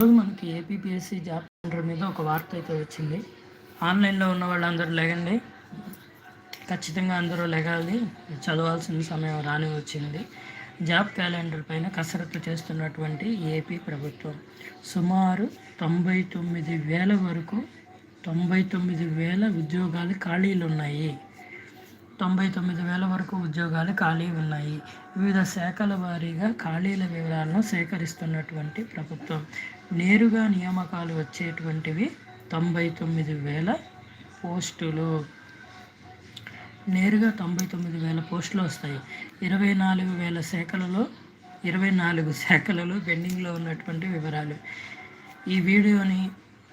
ఈరోజు మనకి APPSC job centre మీద ఒక వార్త అయితే వచ్చింది. ఆన్లైన్లో ఉన్న వాళ్ళందరూ లేగండి. ఖచ్చితంగా అందరూ లెగాలి. చదవాల్సిన సమయం రాని వచ్చింది. జాబ్ క్యాలెండర్ పైన కసరత్తు చేస్తున్నటువంటి ఏపీ ప్రభుత్వం. సుమారు తొంభై తొమ్మిది వేల వరకు తొంభై తొమ్మిది వేల ఉద్యోగాలు ఖాళీలు ఉన్నాయి. తొంభై తొమ్మిది వేల వరకు ఉద్యోగాలు ఖాళీ ఉన్నాయి. వివిధ శాఖల వారీగా ఖాళీల వివరాలను సేకరిస్తున్నటువంటి ప్రభుత్వం. నేరుగా నియామకాలు వచ్చేటువంటివి తొంభై తొమ్మిది వేల పోస్టులు. నేరుగా తొంభై తొమ్మిది వేల పోస్టులు వస్తాయి. ఇరవై నాలుగు వేల శాఖలలో ఇరవై నాలుగు శాఖలలో పెండింగ్లో ఉన్నటువంటి వివరాలు. ఈ వీడియోని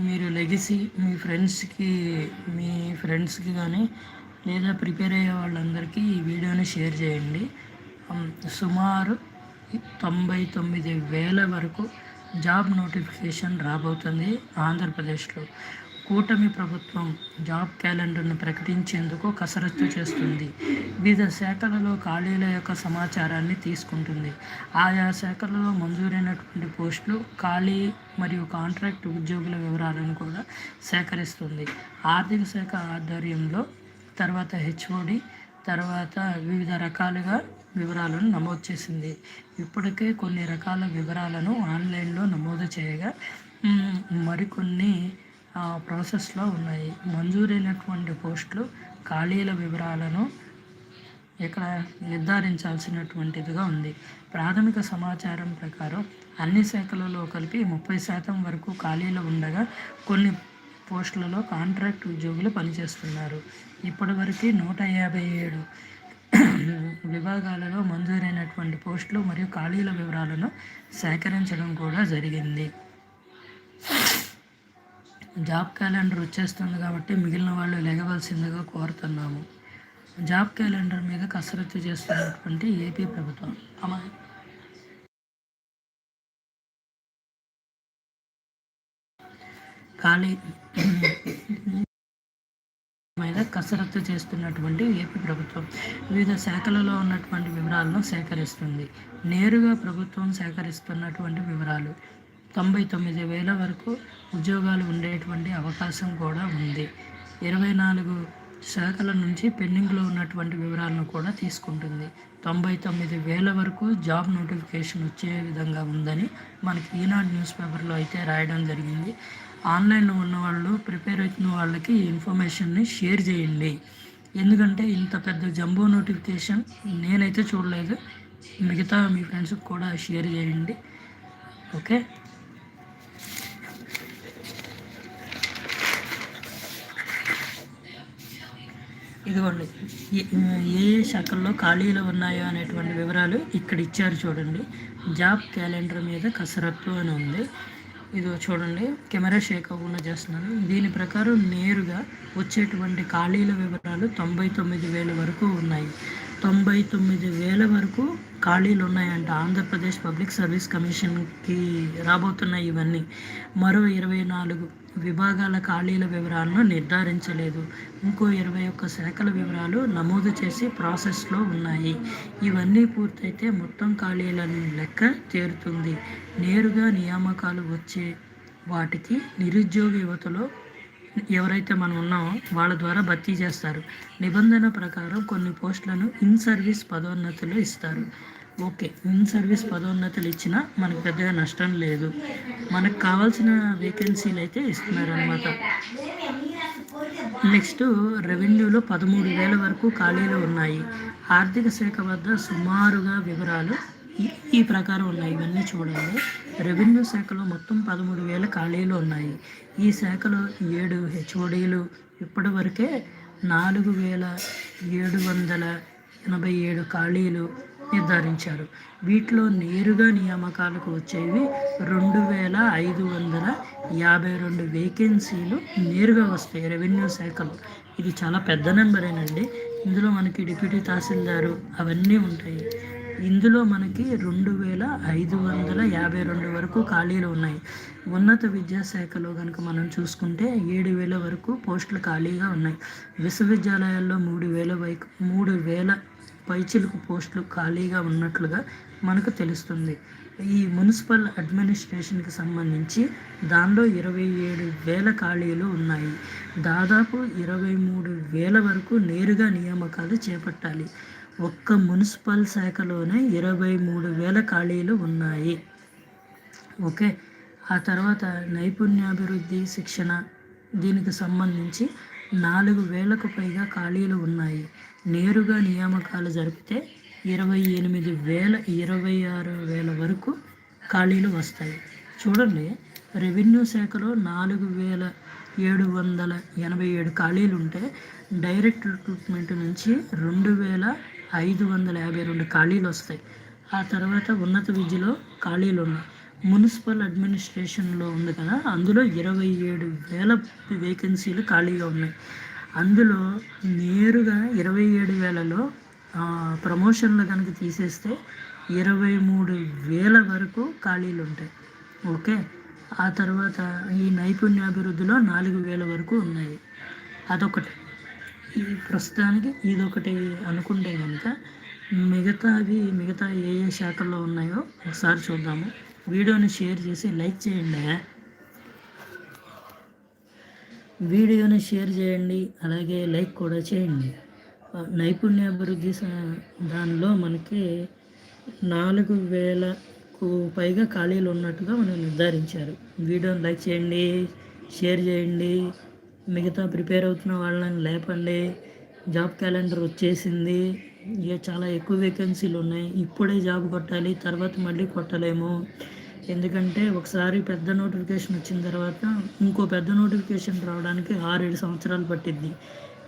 మీరు లెగిసి మీ ఫ్రెండ్స్కి మీ ఫ్రెండ్స్కి కానీ లేదా ప్రిపేర్ అయ్యే వాళ్ళందరికీ ఈ వీడియోని షేర్ చేయండి. సుమారు తొంభై తొమ్మిది వేల వరకు జాబ్ నోటిఫికేషన్ రాబోతుంది ఆంధ్రప్రదేశ్లో. కూటమి ప్రభుత్వం జాబ్ క్యాలెండర్ను ప్రకటించేందుకు కసరత్తు చేస్తుంది. వివిధ శాఖలలో ఖాళీల యొక్క సమాచారాన్ని తీసుకుంటుంది. ఆయా శాఖలలో మంజూరైనటువంటి పోస్టులు ఖాళీ మరియు కాంట్రాక్ట్ ఉద్యోగుల వివరాలను కూడా సేకరిస్తుంది. ఆర్థిక శాఖ ఆధ్వర్యంలో తర్వాత హెచ్ఓడి తర్వాత వివిధ రకాలుగా వివరాలను నమోదు చేసింది. ఇప్పటికే కొన్ని రకాల వివరాలను ఆన్లైన్లో నమోదు చేయగా మరికొన్ని ప్రాసెస్లో ఉన్నాయి. మంజూరైనటువంటి పోస్టులు ఖాళీల వివరాలను ఇక్కడ నిర్ధారించాల్సినటువంటిదిగా ఉంది. ప్రాథమిక సమాచారం ప్రకారం అన్ని శాఖలలో కలిపి ముప్పై శాతం వరకు ఖాళీలు ఉండగా కొన్ని పోస్టులలో కాంట్రాక్ట్ ఉద్యోగులు పనిచేస్తున్నారు. ఇప్పటివరకు నూట యాభై ఏడు విభాగాలలో మంజూరైనటువంటి పోస్టులు మరియు ఖాళీల వివరాలను సేకరించడం కూడా జరిగింది. జాబ్ క్యాలెండర్ వచ్చేస్తుంది కాబట్టి మిగిలిన వాళ్ళు లెగవలసిందిగా కోరుతున్నాము. జాబ్ క్యాలెండర్ మీద కసరత్తు చేస్తున్నటువంటి ఏపీ ప్రభుత్వం. అమా ఖాళీ మీద కసరత్తు చేస్తున్నటువంటి ఏపీ ప్రభుత్వం వివిధ శాఖలలో ఉన్నటువంటి వివరాలను సేకరిస్తుంది. నేరుగా ప్రభుత్వం సేకరిస్తున్నటువంటి వివరాలు. తొంభై తొమ్మిది వేల వరకు ఉద్యోగాలు ఉండేటువంటి అవకాశం కూడా ఉంది. ఇరవై నాలుగు శాఖల నుంచి పెండింగ్లో ఉన్నటువంటి వివరాలను కూడా తీసుకుంటుంది. తొంభై తొమ్మిది వేల వరకు జాబ్ నోటిఫికేషన్ వచ్చే విధంగా ఉందని మనకి ఈనాడు న్యూస్ పేపర్లో అయితే రాయడం జరిగింది. ఆన్లైన్లో ఉన్న వాళ్ళు ప్రిపేర్ అవుతున్న వాళ్ళకి ఈ ఇన్ఫర్మేషన్ని షేర్ చేయండి. ఎందుకంటే ఇంత పెద్ద జంబో నోటిఫికేషన్ నేనైతే చూడలేదు. మిగతా మీ ఫ్రెండ్స్కి కూడా షేర్ చేయండి. ఓకే? ఇదిగోండి. ఏ ఏ శాఖల్లో ఖాళీలు ఉన్నాయో అనేటువంటి వివరాలు ఇక్కడ ఇచ్చారు చూడండి. జాబ్ క్యాలెండర్ మీద కసరత్తు అని ఉంది. ఇది చూడండి. కెమెరా షేక్ అవ్వకుండా చేస్తున్నాను. దీని ప్రకారం నేరుగా వచ్చేటువంటి ఖాళీల వివరాలు తొంభై తొమ్మిది వేల వరకు ఉన్నాయి. తొంభై తొమ్మిది వేల వరకు ఖాళీలు ఉన్నాయంట. ఆంధ్రప్రదేశ్ పబ్లిక్ సర్వీస్ కమిషన్కి రాబోతున్నాయి ఇవన్నీ. మరో ఇరవై నాలుగు విభాగాల ఖాళీల వివరాలను నిర్ధారించలేదు. ఇంకో ఇరవై ఒక్క శాఖల వివరాలు నమోదు చేసి ప్రాసెస్లో ఉన్నాయి. ఇవన్నీ పూర్తయితే మొత్తం ఖాళీలను లెక్క చేరుతుంది. నేరుగా నియామకాలు వచ్చే వాటికి నిరుద్యోగ యువతలో ఎవరైతే మనం ఉన్నామో వాళ్ళ ద్వారా భర్తీ చేస్తారు. నిబంధన ప్రకారం కొన్ని పోస్టులను ఇన్ సర్వీస్ పదోన్నతులు ఇస్తారు. ఓకే ఇన్ సర్వీస్ పదోన్నతులు ఇచ్చినా మనకు పెద్దగా నష్టం లేదు. మనకు కావాల్సిన వేకెన్సీలు అయితే ఇస్తున్నారు అనమాట నెక్స్ట్ రెవెన్యూలో పదమూడు వేల వరకు ఖాళీలు ఉన్నాయి. ఆర్థిక శాఖ వద్ద సుమారుగా వివరాలు ఈ ప్రకారం ఉన్నాయి. ఇవన్నీ చూడండి. రెవెన్యూ శాఖలో మొత్తం పదమూడు వేల ఖాళీలు ఉన్నాయి. ఈ శాఖలో ఏడు హెచ్ఓడీలు. ఇప్పటి వరకే నాలుగు వేల ఏడు వందల ఎనభై ఏడు ఖాళీలు. నిర్ధారించారు. వీటిలో నేరుగా నియామకాలకు వచ్చేవి రెండు వేల ఐదు వందల యాభై రెండు వేకెన్సీలు నేరుగా వస్తాయి రెవెన్యూ శాఖలో. ఇది చాలా పెద్ద నెంబరేనండి. ఇందులో మనకి డిప్యూటీ తహసీల్దారు అవన్నీ ఉంటాయి. ఇందులో మనకి రెండు వేల ఐదు వందల యాభై రెండు వరకు ఖాళీలు ఉన్నాయి. ఉన్నత విద్యాశాఖలో కనుక మనం చూసుకుంటే ఏడు వేల వరకు పోస్టులు ఖాళీగా ఉన్నాయి. విశ్వవిద్యాలయాల్లో మూడు వేల వైపు మూడు వేల పైచిలుకు పోస్టులు ఖాళీగా ఉన్నట్లుగా మనకు తెలుస్తుంది. ఈ మున్సిపల్ అడ్మినిస్ట్రేషన్కి సంబంధించి దానిలో ఇరవై ఏడు వేల ఖాళీలు ఉన్నాయి. దాదాపు ఇరవై మూడు వేల వరకు నేరుగా నియామకాలు చేపట్టాలి. ఒక్క మున్సిపల్ శాఖలోనే ఇరవై మూడు వేల ఖాళీలు ఉన్నాయి. ఓకే. ఆ తర్వాత నైపుణ్యాభివృద్ధి శిక్షణ దీనికి సంబంధించి నాలుగు వేలకు పైగా ఖాళీలు ఉన్నాయి. నేరుగా నియామకాలు జరిపితే ఇరవై ఎనిమిది వేల ఇరవై ఆరు వేల వరకు ఖాళీలు వస్తాయి. చూడండి రెవెన్యూ శాఖలో నాలుగు వేల ఏడు వందల ఎనభై ఏడు ఖాళీలు ఉంటే డైరెక్ట్ రిక్రూట్మెంట్ నుంచి రెండు వేల ఐదు వందల యాభై రెండు ఖాళీలు వస్తాయి. ఆ తర్వాత ఉన్నత విద్యలో ఖాళీలు ఉన్నాయి. మున్సిపల్ అడ్మినిస్ట్రేషన్లో ఉంది కదా అందులో ఇరవై ఏడు వేల వేకెన్సీలు ఖాళీగా ఉన్నాయి. అందులో నేరుగా ఇరవై ఏడు వేలలో ప్రమోషన్లు కనుక తీసేస్తే ఇరవై మూడు వేల వరకు ఖాళీలు ఉంటాయి. ఓకే? ఆ తర్వాత ఈ నైపుణ్యాభివృద్ధిలో నాలుగు వేల వరకు ఉన్నాయి. అదొకటి. ఈ ప్రస్తుతానికి ఇదొకటి అనుకుంటే కనుక మిగతావి మిగతా ఏ ఏ శాఖల్లో ఉన్నాయో ఒకసారి చూద్దాము. వీడియోని షేర్ చేసి లైక్ చేయండి. వీడియోని షేర్ చేయండి అలాగే లైక్ కూడా చేయండి. నైపుణ్యాభివృద్ధి దానిలో మనకి నాలుగు వేలకు పైగా ఖాళీలు ఉన్నట్టుగా మనం నిర్ధారించారు. వీడియోని లైక్ చేయండి షేర్ చేయండి. మిగతా ప్రిపేర్ అవుతున్న వాళ్ళని లేపండి. జాబ్ క్యాలెండర్ వచ్చేసింది. ఇక చాలా ఎక్కువ వేకెన్సీలు ఉన్నాయి. ఇప్పుడే జాబ్ కొట్టాలి తర్వాత మళ్ళీ కొట్టలేము. ఎందుకంటే ఒకసారి పెద్ద నోటిఫికేషన్ వచ్చిన తర్వాత ఇంకో పెద్ద నోటిఫికేషన్ రావడానికి ఆరేడు సంవత్సరాలు పట్టిద్ది.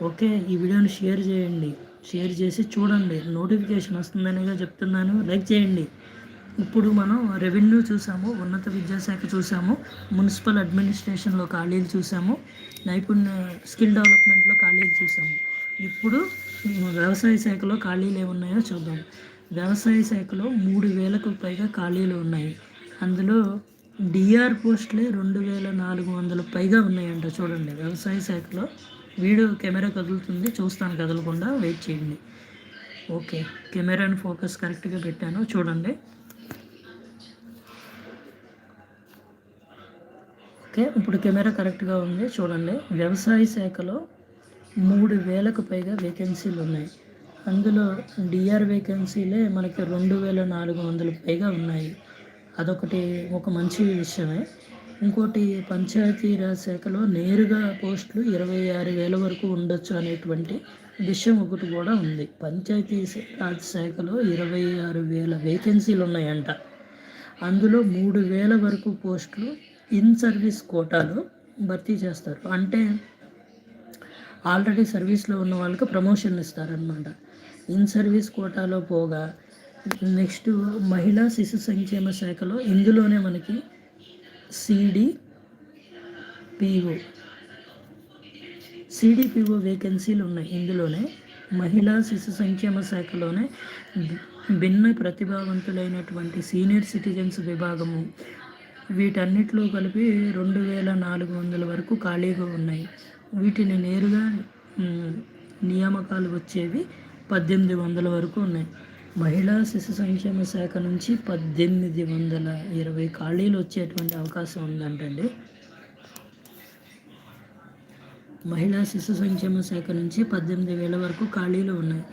ఓకే ఈ వీడియోని షేర్ చేయండి. షేర్ చేసి చూడండి. నోటిఫికేషన్ వస్తుందనిగా చెప్తున్నాను. లైక్ చేయండి. ఇప్పుడు మనం రెవెన్యూ చూసాము ఉన్నత విద్యాశాఖ చూసాము మున్సిపల్ అడ్మినిస్ట్రేషన్లో ఖాళీలు చూసాము నైపుణ్య స్కిల్ డెవలప్మెంట్లో ఖాళీలు చూసాము. ఇప్పుడు వ్యవసాయ శాఖలో ఖాళీలు ఏమున్నాయో చూద్దాం. వ్యవసాయ శాఖలో మూడు వేలకు పైగా ఖాళీలు ఉన్నాయి. అందులో డిఆర్ పోస్టులే రెండు వేల నాలుగు వందల పైగా ఉన్నాయంట చూడండి. వ్యవసాయ శాఖలో వీడియో కెమెరా కదులుతుంది. చూస్తాను కదలకుండా వెయిట్ చేయండి. ఓకే కెమెరాని ఫోకస్ కరెక్ట్గా పెట్టాను. చూడండి. ఓకే ఇప్పుడు కెమెరా కరెక్ట్గా ఉంది. చూడండి. వ్యవసాయ శాఖలో మూడు వేలకు పైగా వేకెన్సీలు ఉన్నాయి. అందులో డిఆర్ వేకెన్సీలే మనకి రెండు వేల నాలుగు వందల పైగా ఉన్నాయి. అదొకటి ఒక మంచి విషయమే. ఇంకోటి పంచాయతీరాజ్ శాఖలో నేరుగా పోస్టులు ఇరవై ఆరు వేల వరకు ఉండొచ్చు అనేటువంటి విషయం ఒకటి కూడా ఉంది. పంచాయతీ రాజ్ శాఖలో ఇరవై ఆరు వేల వేకెన్సీలు ఉన్నాయంట. అందులో మూడు వేల వరకు పోస్టులు ఇన్ సర్వీస్ కోటాలో భర్తీ చేస్తారు. అంటే ఆల్రెడీ సర్వీస్లో ఉన్న వాళ్ళకి ప్రమోషన్ ఇస్తారనమాట ఇన్ సర్వీస్ కోటాలో పోగా నెక్స్ట్ మహిళా శిశు సంక్షేమ శాఖలో ఇందులోనే మనకి సిడి పిఓ సిడిపిఓ వేకెన్సీలు ఉన్నాయి ఇందులోనే. మహిళా శిశు సంక్షేమ శాఖలోనే భిన్న ప్రతిభావంతులైనటువంటి సీనియర్ సిటిజన్స్ విభాగము. వీటన్నిటిలో కలిపి రెండు వేల నాలుగు వందల వరకు ఖాళీగా ఉన్నాయి. వీటిని నేరుగా నియామకాలు వచ్చేవి పద్దెనిమిది వందల వరకు ఉన్నాయి. మహిళా శిశు సంక్షేమ శాఖ నుంచి పద్దెనిమిది వందల ఇరవై ఖాళీలు వచ్చేటువంటి అవకాశం ఉందంటండి. మహిళా శిశు సంక్షేమ శాఖ నుంచి పద్దెనిమిది వేల వరకు ఖాళీలు ఉన్నాయి.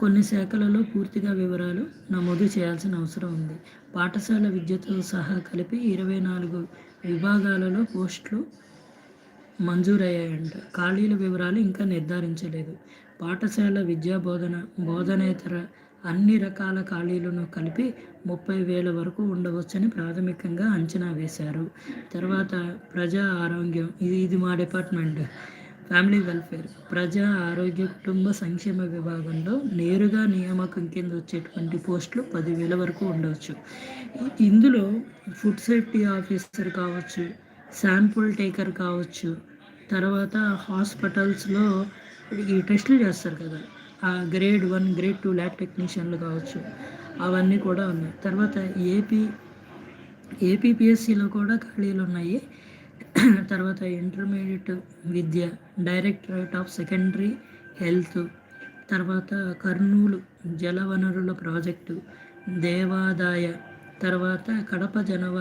కొన్ని శాఖలలో పూర్తిగా వివరాలు నమోదు చేయాల్సిన అవసరం ఉంది. పాఠశాల విద్యతో సహా కలిపి ఇరవై నాలుగు విభాగాలలో పోస్టులు మంజూరయ్యాయంట. ఖాళీల వివరాలు ఇంకా నిర్ధారించలేదు. పాఠశాల విద్యా బోధన బోధనేతర అన్ని రకాల ఖాళీలను కలిపి ముప్పై వేల వరకు ఉండవచ్చని ప్రాథమికంగా అంచనా వేశారు. తర్వాత ప్రజా ఆరోగ్యం ఇది ఇది మా డిపార్ట్మెంట్. Family welfare. ప్రజా ఆరోగ్య కుటుంబ సంక్షేమ విభాగంలో నేరుగా నియామకం కింద వచ్చేటువంటి పోస్టులు పదివేల వరకు ఉండవచ్చు. ఇందులో ఫుడ్ సేఫ్టీ ఆఫీసర్ కావచ్చు శాంపుల్ టేకర్ కావచ్చు తర్వాత హాస్పిటల్స్లో ఈ టెస్టులు చేస్తారు కదా. Grade one grade two lab టెక్నీషియన్లు కావచ్చు. అవన్నీ కూడా ఉన్నాయి. తర్వాత ఏపీ ఏపీపీఎస్సీలో కూడా ఖాళీలు ఉన్నాయి. తర్వాత ఇంటర్మీడియట్ విద్య డైరెక్టరేట్ ఆఫ్ సెకండరీ హెల్త్ తర్వాత కర్నూలు జలవనరుల ప్రాజెక్టు దేవాదాయ తర్వాత కడప జనవ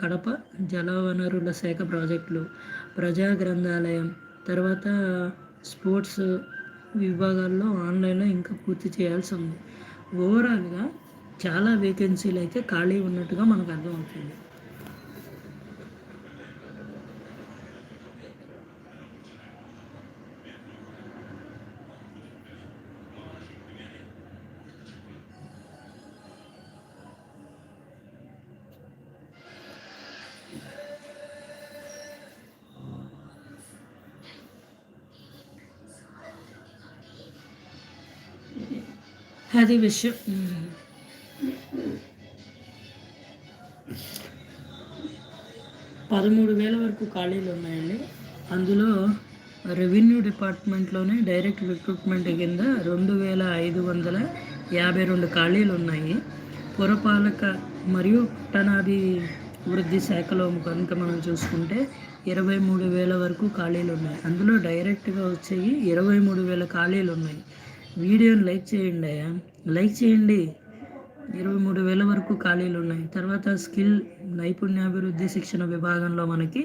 కడప జలవనరుల శాఖ ప్రాజెక్టులు ప్రజా గ్రంథాలయం తర్వాత స్పోర్ట్స్ విభాగాల్లో ఆన్లైన్లో ఇంకా పూర్తి చేయాల్సి ఉంది. ఓవరాల్గా చాలా వేకెన్సీలు అయితే ఖాళీ ఉన్నట్టుగా మనకు అర్థమవుతుంది. అది విషయం. పదమూడు వేల వరకు ఖాళీలు ఉన్నాయండి. అందులో రెవెన్యూ డిపార్ట్మెంట్లోనే డైరెక్ట్ రిక్రూట్మెంట్ కింద రెండు వేల ఐదు వందల యాభై రెండు ఖాళీలు ఉన్నాయి. పురపాలక మరియు పట్టణాభి వృద్ధి శాఖలో కనుక మనం చూసుకుంటే ఇరవై మూడు వేల వరకు ఖాళీలు ఉన్నాయి. అందులో డైరెక్ట్గా వచ్చేవి ఇరవై మూడు వేల ఖాళీలు ఉన్నాయి. వీడియోని లైక్ చేయండి లైక్ చేయండి. ఇరవై మూడు వేల వరకు ఖాళీలు ఉన్నాయి. తర్వాత స్కిల్ నైపుణ్యాభివృద్ధి శిక్షణ విభాగంలో మనకి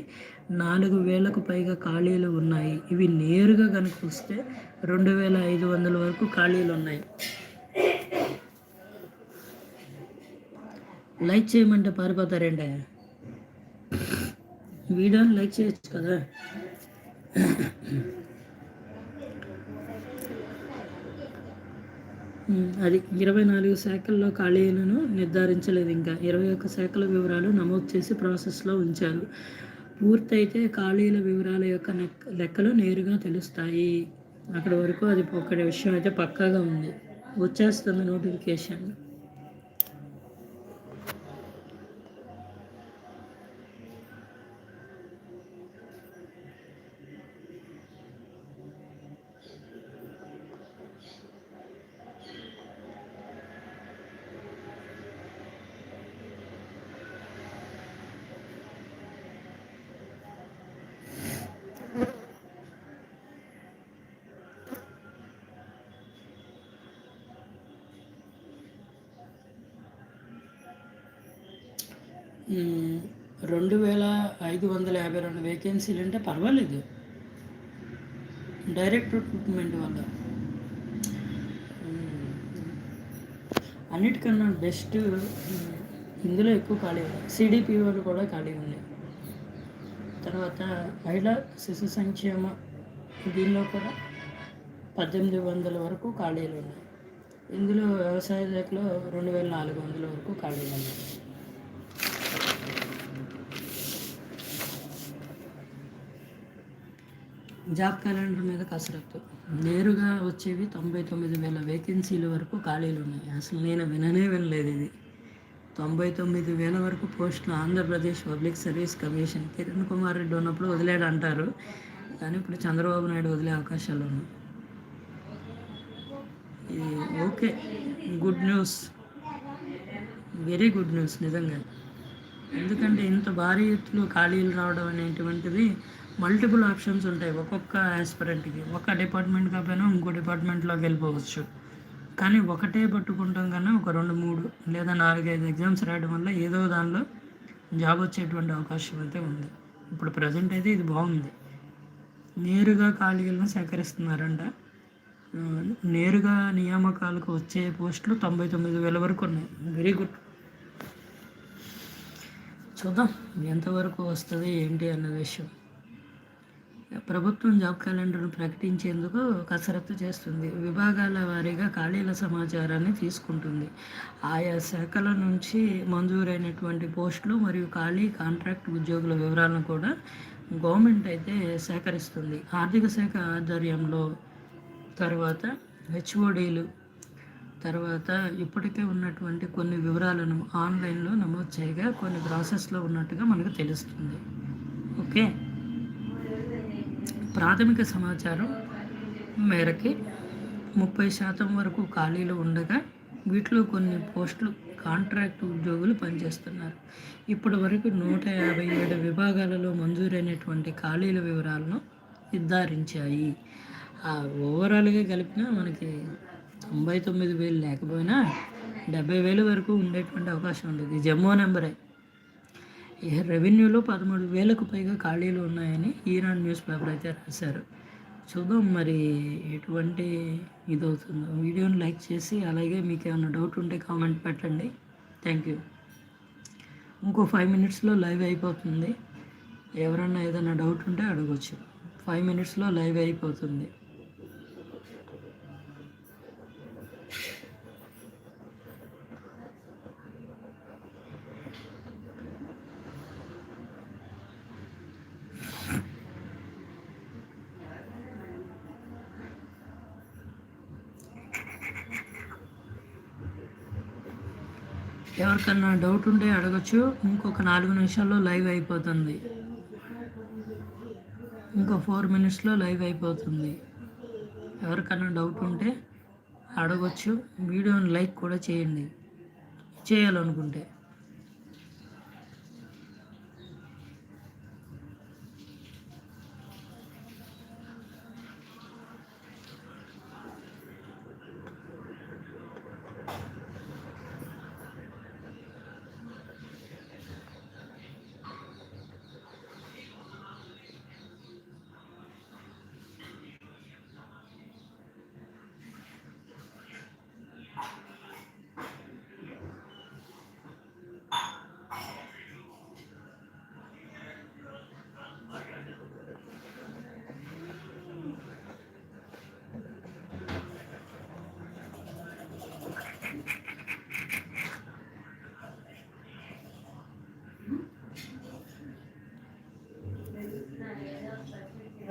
నాలుగు వేలకు పైగా ఖాళీలు ఉన్నాయి. ఇవి నేరుగా కనుక వస్తే రెండు వేల ఐదు వందల వరకు ఖాళీలు ఉన్నాయి. లైక్ చేయమంటే పారిపోతారండి వీడియోని లైక్ చేయొచ్చు కదా? అది ఇరవై నాలుగు శాఖల్లో ఖాళీలను నిర్ధారించలేదు ఇంకా. ఇరవై ఒక్క శాఖల వివరాలు నమోదు చేసి ప్రాసెస్లో ఉంచారు. పూర్తయితే ఖాళీల వివరాల యొక్క లెక్కలు నేరుగా తెలుస్తాయి. అక్కడ వరకు అది ఒక్కటి విషయం అయితే పక్కాగా ఉంది. వచ్చేస్తుంది నోటిఫికేషన్. రెండు వేల ఐదు వందల యాభై రెండు వేకెన్సీలు అంటే పర్వాలేదు. డైరెక్ట్ రిక్రూట్మెంట్ వల్ల. అన్నిటికన్నా బెస్ట్ ఇందులో ఎక్కువ ఖాళీ ఉన్నాయి. సిడిపి వాళ్ళు కూడా ఖాళీ ఉన్నాయి. తర్వాత మహిళా శిశు సంక్షేమ దీనిలో కూడా పద్దెనిమిది వందల వరకు ఖాళీలు ఉన్నాయి. ఇందులో వ్యవసాయ శాఖలో రెండు వేల నాలుగు వందల వరకు ఖాళీలు ఉన్నాయి. జాబ్ క్యాలెండర్ మీద కసరత్తు. నేరుగా వచ్చేవి తొంభై తొమ్మిది వేల వేకెన్సీల వరకు ఖాళీలు ఉన్నాయి. అసలు నేను విననే వినలేదు ఇది. తొంభై తొమ్మిది వేల వరకు పోస్టులు Andhra Pradesh public service commission. Kiran Kumar Reddy ఉన్నప్పుడు వదిలేడు అంటారు. కానీ ఇప్పుడు చంద్రబాబు నాయుడు వదిలే అవకాశాలు ఉన్నాయి. ఇది okay. Good news. Very good news నిజంగా. ఎందుకంటే ఇంత భారీ ఎత్తులో ఖాళీలు రావడం అనేటువంటిది మల్టిపుల్ ఆప్షన్స్ ఉంటాయి. ఒక్కొక్క ఆస్పిరెంట్కి ఒక డిపార్ట్మెంట్ కాకపోయినా ఇంకో డిపార్ట్మెంట్లోకి వెళ్ళిపోవచ్చు. కానీ ఒకటే పట్టుకుంటాం కన్నా ఒక రెండు మూడు లేదా నాలుగైదు ఎగ్జామ్స్ రాయడం వల్ల ఏదో దానిలో జాబ్ వచ్చేటువంటి అవకాశం అయితే ఉంది. ఇప్పుడు ప్రజెంట్ అయితే ఇది బాగుంది. నేరుగా ఖాళీలను సేకరిస్తున్నారంట. నేరుగా నియామకాలకు వచ్చే పోస్టులు తొంభై తొమ్మిది వేల వరకు ఉన్నాయి. వెరీ గుడ్ చూద్దాం. ఎంతవరకు వస్తుంది ఏంటి అన్న విషయం. ప్రభుత్వం జాబ్ క్యాలెండర్ను ప్రకటించేందుకు కసరత్తు చేస్తుంది. విభాగాల వారీగా ఖాళీల సమాచారాన్ని తీసుకుంటుంది. ఆయా శాఖల నుంచి మంజూరైనటువంటి పోస్టులు మరియు ఖాళీ కాంట్రాక్ట్ ఉద్యోగుల వివరాలను కూడా గవర్నమెంట్ అయితే సేకరిస్తుంది. ఆర్థిక శాఖ ఆధ్వర్యంలో తర్వాత హెచ్ఓడీలు తర్వాత ఇప్పటికే ఉన్నటువంటి కొన్ని వివరాలను ఆన్లైన్లో నమోదు చేయగా కొన్ని ప్రాసెస్లో ఉన్నట్టుగా మనకు తెలుస్తుంది. ఓకే? ప్రాథమిక సమాచారం మేరకి ముప్పై శాతం వరకు ఖాళీలు ఉండగా వీటిలో కొన్ని పోస్టులు కాంట్రాక్ట్ ఉద్యోగులు పనిచేస్తున్నారు. ఇప్పటి వరకు నూట యాభై ఏడు విభాగాలలో మంజూరైనటువంటి ఖాళీల వివరాలను నిర్ధారించాయి. ఓవరాల్గా కలిపినా మనకి తొంభై తొమ్మిది వేలు లేకపోయినా డెబ్బై వేలు వరకు ఉండేటువంటి అవకాశం ఉంది జమ్మో నెంబరే. రెవెన్యూలో పదమూడు వేలకు పైగా ఖాళీలు ఉన్నాయని ఈనాడు న్యూస్ పేపర్ అయితే రాశారు. చూద్దాం మరి ఎటువంటి ఇది అవుతుందో వీడియోని లైక్ చేసి అలాగే మీకు ఏమైనా డౌట్ ఉంటే కామెంట్ పెట్టండి. Thank you. ఇంకో ఫైవ్ మినిట్స్లో లైవ్ అయిపోతుంది. ఎవరన్నా ఏదైనా డౌట్ ఉంటే అడగచ్చు. ఫైవ్ మినిట్స్లో లైవ్ అయిపోతుంది. ఎవరికన్నా డౌట్ ఉంటే అడగచ్చు. ఇంకొక నాలుగు నిమిషాల్లో లైవ్ అయిపోతుంది. ఇంకో ఫోర్ మినిట్స్లో లైవ్ అయిపోతుంది. ఎవరికన్నా డౌట్ ఉంటే అడగచ్చు. వీడియోని లైక్ కూడా చేయండి. చేయాలనుకుంటే.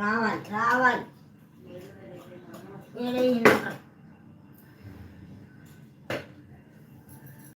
రావాలి రావాలి. ఏడైంది?